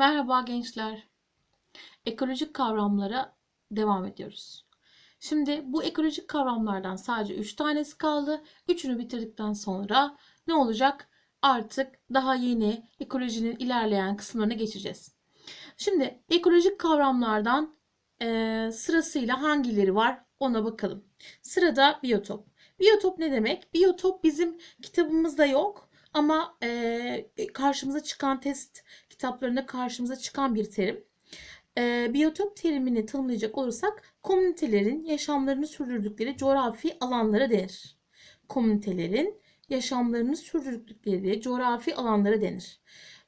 Merhaba gençler. Ekolojik kavramlara devam ediyoruz. Şimdi bu ekolojik kavramlardan sadece 3 tanesi kaldı. Üçünü bitirdikten sonra ne olacak? Artık daha yeni ekolojinin ilerleyen kısımlarına geçeceğiz. Şimdi ekolojik kavramlardan eee, sırasıyla hangileri var ona bakalım. Sırada biyotop. Biyotop ne demek? Biyotop bizim kitabımızda yok ama eee, karşımıza çıkan test kitaplarında karşımıza çıkan bir terim. Ee, biyotop terimini tanımlayacak olursak komünitelerin yaşamlarını sürdürdükleri coğrafi alanlara denir. Komünitelerin yaşamlarını sürdürdükleri coğrafi alanlara denir.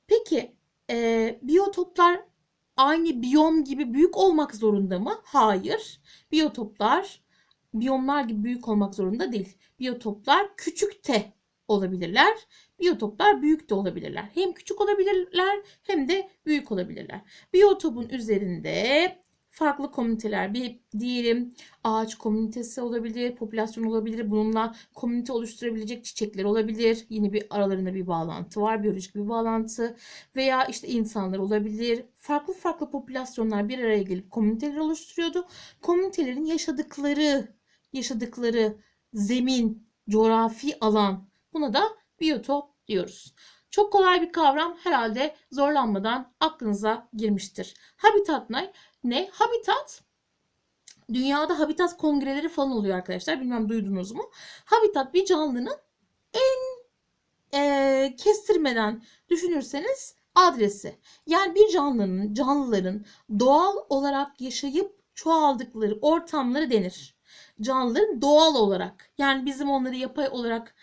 Peki e, biyotoplar aynı biyom gibi büyük olmak zorunda mı? Hayır. Biyotoplar biyomlar gibi büyük olmak zorunda değil. Biyotoplar küçük de olabilirler. Biyotoplar büyük de olabilirler. Hem küçük olabilirler hem de büyük olabilirler. Biyotopun üzerinde farklı komüniteler, bir diyelim ağaç komünitesi olabilir, popülasyon olabilir. Bununla komünite oluşturabilecek çiçekler olabilir. Yine bir aralarında bir bağlantı var, biyolojik bir bağlantı veya işte insanlar olabilir. Farklı farklı popülasyonlar bir araya gelip komüniteler oluşturuyordu. Komünitelerin yaşadıkları, yaşadıkları zemin, coğrafi alan buna da biyotop diyoruz. Çok kolay bir kavram herhalde zorlanmadan aklınıza girmiştir. Habitat ne? Ne? Habitat dünyada habitat kongreleri falan oluyor arkadaşlar. Bilmem duydunuz mu? Habitat bir canlının en e, kestirmeden düşünürseniz adresi. Yani bir canlının, canlıların doğal olarak yaşayıp çoğaldıkları ortamları denir. Canlıların doğal olarak yani bizim onları yapay olarak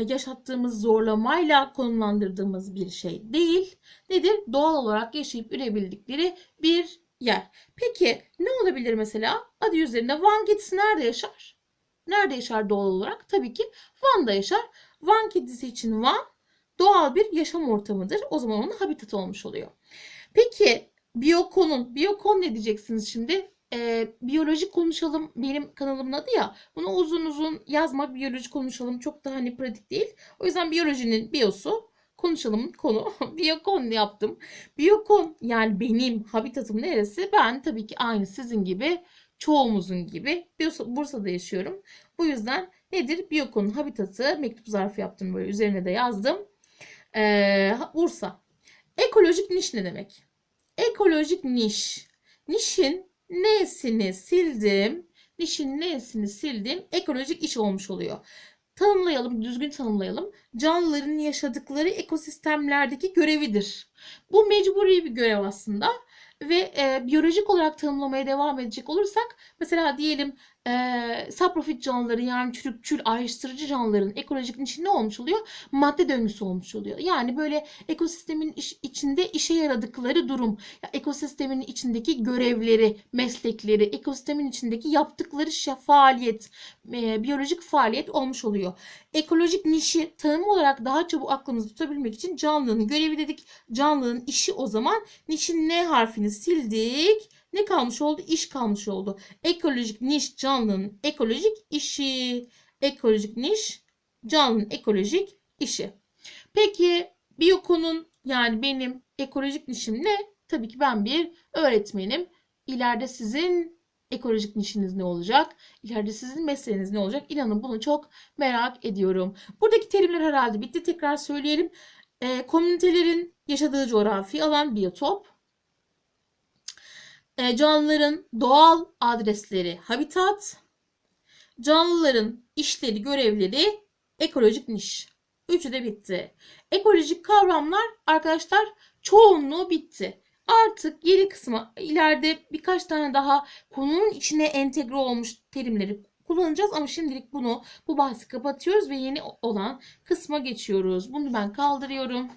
yaşattığımız zorlamayla konumlandırdığımız bir şey değil. Nedir? Doğal olarak yaşayıp ürebildikleri bir yer. Peki ne olabilir mesela? Adı üzerinde Van kedisi nerede yaşar? Nerede yaşar doğal olarak? Tabii ki Van'da yaşar. Van kedisi için Van doğal bir yaşam ortamıdır. O zaman onun habitatı olmuş oluyor. Peki biyokonun, biyokon ne diyeceksiniz şimdi? Ee, biyoloji konuşalım benim kanalımın adı ya. Bunu uzun uzun yazmak biyoloji konuşalım çok da hani pratik değil. O yüzden biyolojinin biyosu konuşalım konu. Biyokon yaptım. Biyokon yani benim habitatım neresi? Ben tabii ki aynı sizin gibi çoğumuzun gibi Bursa- Bursa'da yaşıyorum. Bu yüzden nedir? Biyokon'un habitatı mektup zarfı yaptım böyle üzerine de yazdım. Ee, Bursa. Ekolojik niş ne demek? Ekolojik niş. Nişin nesini sildim. Nişin nesini sildim. Ekolojik iş olmuş oluyor. Tanımlayalım, düzgün tanımlayalım. Canlıların yaşadıkları ekosistemlerdeki görevidir. Bu mecburi bir görev aslında. Ve e, biyolojik olarak tanımlamaya devam edecek olursak mesela diyelim e, saprofit canlıların yani çürükçül ayrıştırıcı canlıların ekolojik niçin ne olmuş oluyor? Madde döngüsü olmuş oluyor. Yani böyle ekosistemin iş- içinde işe yaradıkları durum, ya ekosistemin içindeki görevleri, meslekleri, ekosistemin içindeki yaptıkları şa- faaliyet, e, biyolojik faaliyet olmuş oluyor. Ekolojik nişi tanım olarak daha çabuk aklımızda tutabilmek için canlının görevi dedik. Canlının işi o zaman nişin ne harfini sildik. Ne kalmış oldu? İş kalmış oldu. Ekolojik niş canlının ekolojik işi. Ekolojik niş canlının ekolojik işi. Peki biyokonun yani benim ekolojik nişim ne? Tabii ki ben bir öğretmenim. İleride sizin ekolojik nişiniz ne olacak? İleride sizin mesleğiniz ne olacak? İnanın bunu çok merak ediyorum. Buradaki terimler herhalde bitti. Tekrar söyleyelim. Ee, komünitelerin yaşadığı coğrafi alan biyotop. Ee, canlıların doğal adresleri habitat. Canlıların işleri, görevleri ekolojik niş. Üçü de bitti. Ekolojik kavramlar arkadaşlar çoğunluğu bitti. Artık geri kısmı ileride birkaç tane daha konunun içine entegre olmuş terimleri kullanacağız ama şimdilik bunu bu bahsi kapatıyoruz ve yeni olan kısma geçiyoruz. Bunu ben kaldırıyorum.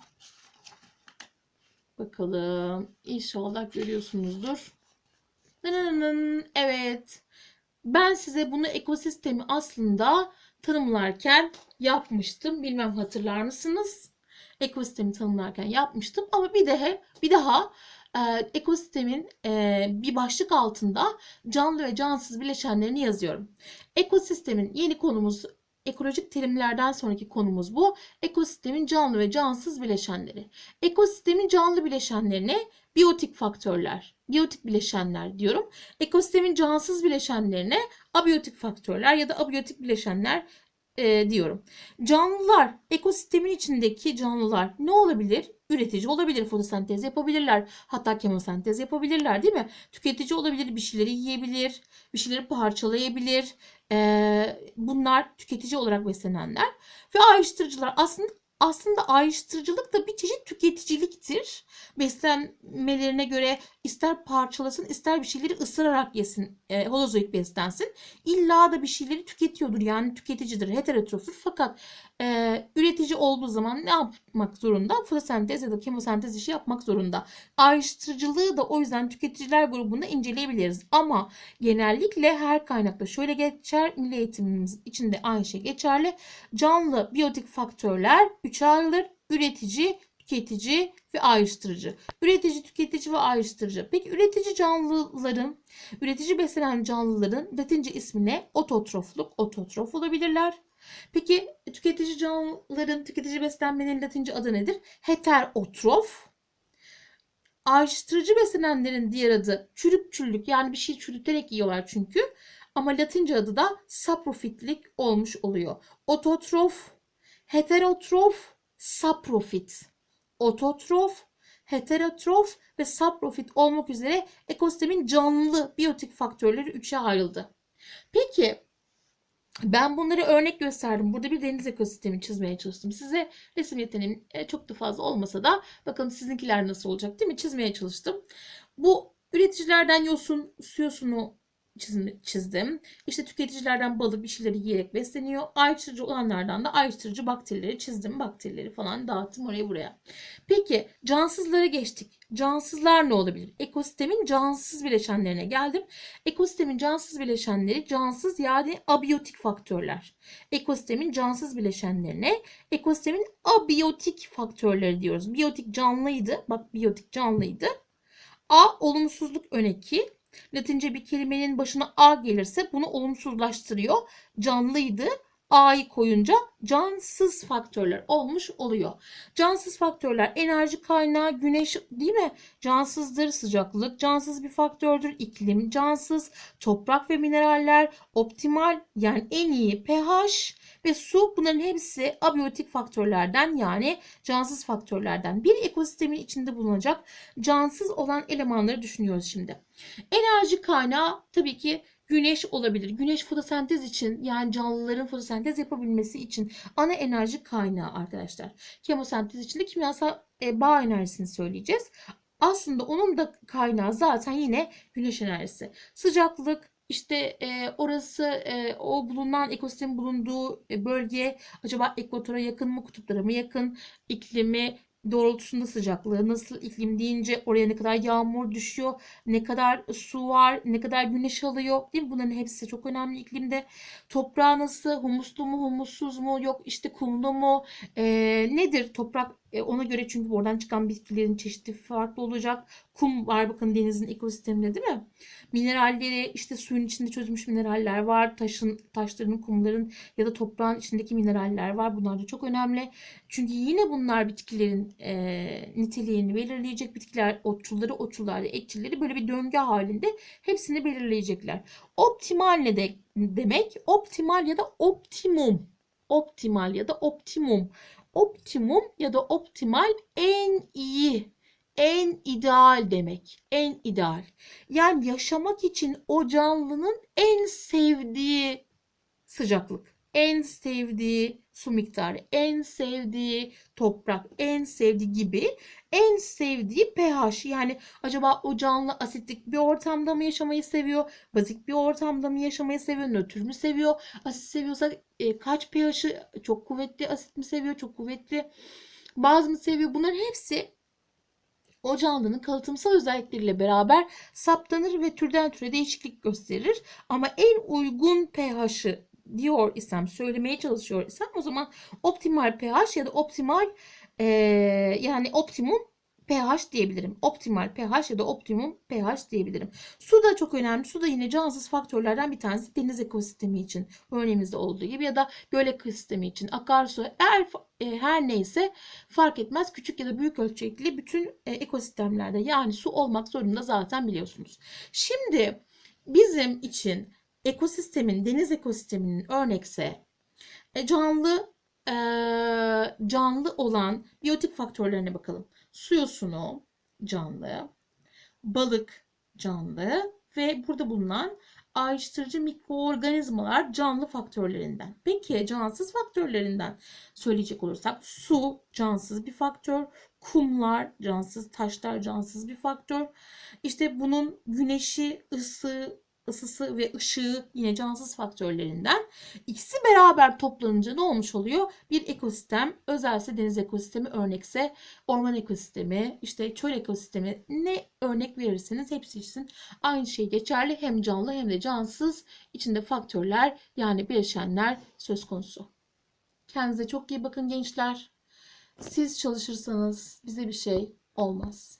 Bakalım. İnşallah görüyorsunuzdur. Evet. Ben size bunu ekosistemi aslında tanımlarken yapmıştım. Bilmem hatırlar mısınız? Ekosistemi tanımlarken yapmıştım ama bir daha bir daha e, ekosistemin e, bir başlık altında canlı ve cansız bileşenlerini yazıyorum. Ekosistemin yeni konumuz ekolojik terimlerden sonraki konumuz bu. Ekosistemin canlı ve cansız bileşenleri. Ekosistemin canlı bileşenlerine biyotik faktörler, biyotik bileşenler diyorum. Ekosistemin cansız bileşenlerine abiyotik faktörler ya da abiyotik bileşenler e, diyorum. Canlılar, ekosistemin içindeki canlılar ne olabilir? Üretici olabilir, fotosentez yapabilirler, hatta kemosentez yapabilirler değil mi? Tüketici olabilir, bir şeyleri yiyebilir, bir şeyleri parçalayabilir. E, bunlar tüketici olarak beslenenler. Ve ayrıştırıcılar aslında aslında ayrıştırıcılık da bir çeşit tüketiciliktir. Beslenmelerine göre ister parçalasın ister bir şeyleri ısırarak yesin, e, holozoik beslensin. İlla da bir şeyleri tüketiyordur yani tüketicidir, heterotroftur. Fakat e, üretici olduğu zaman ne yapmak zorunda? Fotosentez ya da kemosentez işi yapmak zorunda. Ayrıştırıcılığı da o yüzden tüketiciler grubunda inceleyebiliriz. Ama genellikle her kaynakta şöyle geçer, milli eğitimimiz içinde aynı şey geçerli. Canlı biyotik faktörler üçe ayrılır. Üretici, tüketici ve ayrıştırıcı. Üretici, tüketici ve ayrıştırıcı. Peki üretici canlıların, üretici beslenen canlıların latince ismi ne? Ototrofluk, ototrof olabilirler. Peki tüketici canlıların, tüketici beslenmenin latince adı nedir? Heterotrof. Ayrıştırıcı beslenenlerin diğer adı çürükçüllük yani bir şey çürüterek yiyorlar çünkü. Ama latince adı da saprofitlik olmuş oluyor. Ototrof, heterotrof, saprofit. Ototrof, heterotrof ve saprofit olmak üzere ekosistemin canlı biyotik faktörleri üçe ayrıldı. Peki ben bunları örnek gösterdim. Burada bir deniz ekosistemi çizmeye çalıştım. Size resim yeteneğim e, çok da fazla olmasa da bakalım sizinkiler nasıl olacak değil mi? Çizmeye çalıştım. Bu üreticilerden yosun, su yosunu çizdim. İşte tüketicilerden balık bir şeyleri yiyerek besleniyor. Ayrıştırıcı olanlardan da ayrıştırıcı bakterileri çizdim. Bakterileri falan dağıttım oraya buraya. Peki cansızlara geçtik. Cansızlar ne olabilir? Ekosistemin cansız bileşenlerine geldim. Ekosistemin cansız bileşenleri cansız yani abiyotik faktörler. Ekosistemin cansız bileşenlerine ekosistemin abiyotik faktörleri diyoruz. Biyotik canlıydı. Bak biyotik canlıydı. A olumsuzluk öneki. Latince bir kelimenin başına a gelirse bunu olumsuzlaştırıyor. Canlıydı. A'yı koyunca cansız faktörler olmuş oluyor. Cansız faktörler enerji kaynağı güneş değil mi? Cansızdır sıcaklık, cansız bir faktördür iklim, cansız toprak ve mineraller, optimal yani en iyi pH ve su bunların hepsi abiyotik faktörlerden yani cansız faktörlerden. Bir ekosistemin içinde bulunacak cansız olan elemanları düşünüyoruz şimdi. Enerji kaynağı tabii ki güneş olabilir. Güneş fotosentez için yani canlıların fotosentez yapabilmesi için ana enerji kaynağı arkadaşlar. Kemosentez için de kimyasal e, bağ enerjisini söyleyeceğiz. Aslında onun da kaynağı zaten yine güneş enerjisi. Sıcaklık, işte e, orası e, o bulunan ekosistemin bulunduğu e, bölge acaba ekvatora yakın mı kutuplara mı yakın iklimi doğrultusunda sıcaklığı, nasıl iklim deyince oraya ne kadar yağmur düşüyor, ne kadar su var, ne kadar güneş alıyor değil mi? Bunların hepsi çok önemli iklimde. Toprağı nasıl, humuslu mu, humussuz mu, yok işte kumlu mu, e, nedir toprak e, ona göre çünkü oradan çıkan bitkilerin çeşitli farklı olacak. Kum var bakın denizin ekosisteminde değil mi? Mineralleri işte suyun içinde çözülmüş mineraller var. Taşın, taşların, kumların ya da toprağın içindeki mineraller var. Bunlar da çok önemli. Çünkü yine bunlar bitkilerin e, niteliğini belirleyecek. Bitkiler otçulları, otçulları, ekçileri böyle bir döngü halinde hepsini belirleyecekler. Optimal ne de, demek? Optimal ya da optimum. Optimal ya da optimum optimum ya da optimal en iyi, en ideal demek. En ideal. Yani yaşamak için o canlının en sevdiği sıcaklık, en sevdiği su miktarı, en sevdiği toprak, en sevdiği gibi en sevdiği pH. Yani acaba o canlı asitlik bir ortamda mı yaşamayı seviyor? Bazik bir ortamda mı yaşamayı seviyor? Nötr mü seviyor? Asit seviyorsa e, kaç pH'ı çok kuvvetli asit mi seviyor? Çok kuvvetli baz mı seviyor? Bunların hepsi o canlının kalıtımsal özellikleriyle beraber saptanır ve türden türe değişiklik gösterir. Ama en uygun pH'ı diyor isem, söylemeye çalışıyor isem o zaman optimal pH ya da optimal e, yani optimum pH diyebilirim. Optimal pH ya da optimum pH diyebilirim. Su da çok önemli. Su da yine cansız faktörlerden bir tanesi deniz ekosistemi için. Örneğimizde olduğu gibi ya da göl ekosistemi için. Akarsu her, e, her neyse fark etmez. Küçük ya da büyük ölçekli bütün e, ekosistemlerde yani su olmak zorunda zaten biliyorsunuz. Şimdi bizim için ekosistemin, deniz ekosisteminin örnekse e, canlı e, canlı olan biyotik faktörlerine bakalım. Su yosunu canlı, balık canlı ve burada bulunan ayrıştırıcı mikroorganizmalar canlı faktörlerinden. Peki cansız faktörlerinden söyleyecek olursak su cansız bir faktör, kumlar cansız, taşlar cansız bir faktör. İşte bunun güneşi, ısı, ısısı ve ışığı yine cansız faktörlerinden. İkisi beraber toplanınca ne olmuş oluyor? Bir ekosistem, özelse deniz ekosistemi, örnekse orman ekosistemi, işte çöl ekosistemi ne örnek verirseniz hepsi için aynı şey geçerli. Hem canlı hem de cansız içinde faktörler yani bileşenler söz konusu. Kendinize çok iyi bakın gençler. Siz çalışırsanız bize bir şey olmaz.